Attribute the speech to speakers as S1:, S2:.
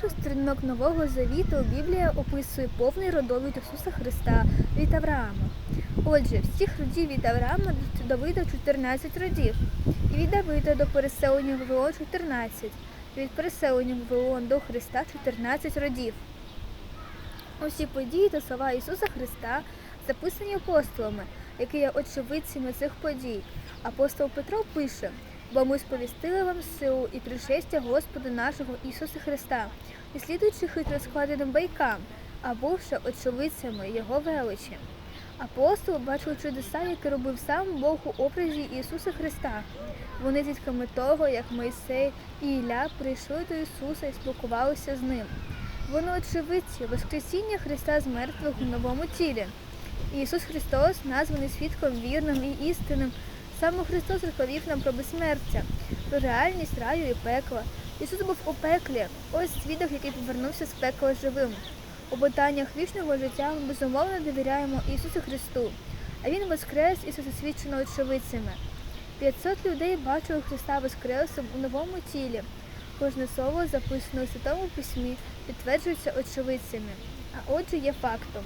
S1: Перших сторінок Нового Завіту Біблія описує повний родовід Ісуса Христа від Авраама. Отже, всіх родів від Авраама до Давида 14 родів, і від Давида до переселення в Вавилон 14, і від переселення в Вавилон до Христа 14 родів. Усі події та слова Ісуса Христа записані апостолами, які є очевидцями цих подій. Апостол Петро пише, бо ми сповістили вам силу і пришестя Господа нашого Ісуса Христа, не слідуючи хитро складеним байкам, а бувши очевидцями Його величі. Апостол бачив чудеса, які робив сам Бог у образі Ісуса Христа. Вони свідками того, як Мойсей і Ілля прийшли до Ісуса і спілкувалися з ним. Вони очевидці Воскресіння Христа з мертвих у новому тілі. Ісус Христос названий свідком вірним і істинним. Саме Христос розповів нам про безсмертя, про реальність раю і пекла. Ісус був у пеклі, ось свідок, який повернувся з пекла живим. У питаннях вічного життя ми безумовно довіряємо Ісусу Христу, а Він воскрес і засвідчено очевидцями. 500 людей бачили Христа Воскресом у новому тілі. Кожне слово, записане у Святому Письмі, підтверджується очевидцями, а отже є фактом.